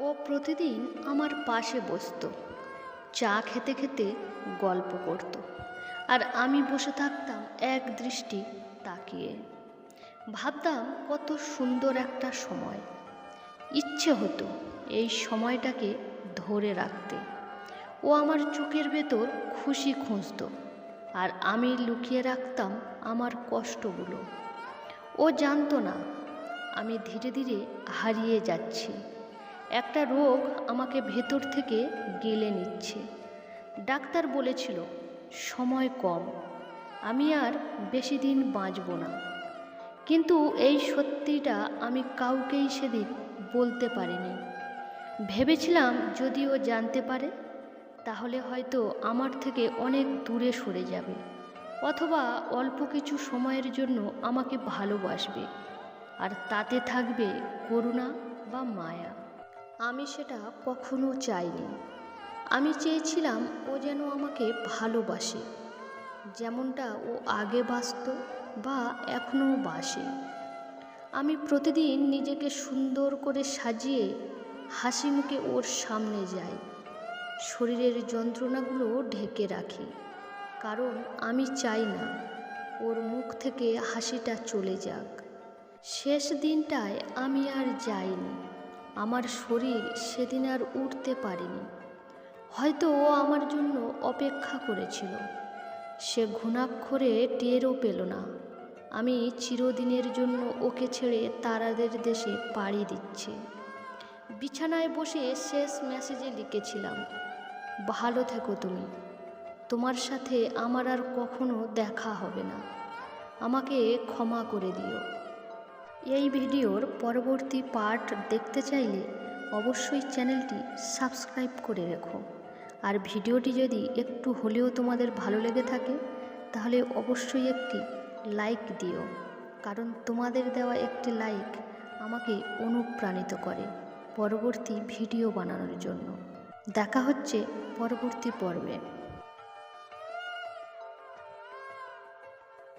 ও প্রতিদিন আমার পাশে বসতো। চা খেতে খেতে গল্প করত। আর আমি বসে থাকতাম এক দৃষ্টি তাকিয়ে। ভাবতাম কত সুন্দর একটা সময়। ইচ্ছে হতো এই সময়টাকে ধরে রাখতে। ও আমার চোখের ভেতর খুশি খুঁজত। আর আমি লুকিয়ে রাখতাম আমার কষ্টগুলো। ও জানতো না, আমি ধীরে ধীরে হারিয়ে যাচ্ছি। একটা রোগ আমাকে ভেতর থেকে গেলে নিচ্ছে। ডাক্তার বলেছিল, সময় কম। আমি আর বেশি দিন বাঁচব না। কিন্তু এই সত্যিটা আমি কাউকেই সেদিন বলতে পারিনি। ভেবেছিলাম যদি ও জানতে পারে, তাহলে হয়তো আমার থেকে অনেক দূরে সরে যাবে, অথবা অল্প কিছু সময়ের জন্য আমাকে ভালোবাসবে, আর তাতে থাকবে করুণা বা মায়া। আমি সেটা কখনো চাইনি। আমি চেয়েছিলাম ও যেন আমাকে ভালোবাসে, যেমনটা ও আগে বাসত বা এখনও বাসে আমি প্রতিদিন নিজেকে সুন্দর করে সাজিয়ে হাসি মুখে ওর সামনে যাই। শরীরের যন্ত্রণাগুলো ঢেকে রাখি, কারণ আমি চাই না ওর মুখ থেকে হাসিটা চলে যাক। শেষ দিনটায় আমি আর যাইনি। আমার শরীর সেদিন আর উঠতে পারিনি। হয়তো ও আমার জন্য অপেক্ষা করেছিল। সে ঘুণাক্ষরে টেরও পেল না। আমি চিরদিনের জন্য ওকে ছেড়ে তারাদের দেশে পাড়ি দিচ্ছি। বিছানায় বসে শেষ মেসেজে লিখেছিলাম, ভালো থেকো তুমি। তোমার সাথে আমার আর কখনো দেখা হবে না। আমাকে ক্ষমা করে দিও। এই ভিডিওর পরবর্তী পার্ট দেখতে চাইলে অবশ্যই চ্যানেলটি সাবস্ক্রাইব করে রেখো। আর ভিডিওটি যদি একটু হলেও তোমাদের ভালো লেগে থাকে, তাহলে অবশ্যই একটি লাইক দিও, কারণ তোমাদের দেওয়া একটি লাইক আমাকে অনুপ্রাণিত করে পরবর্তী ভিডিও বানানোর জন্য। দেখা হচ্ছে পরবর্তী পর্বে।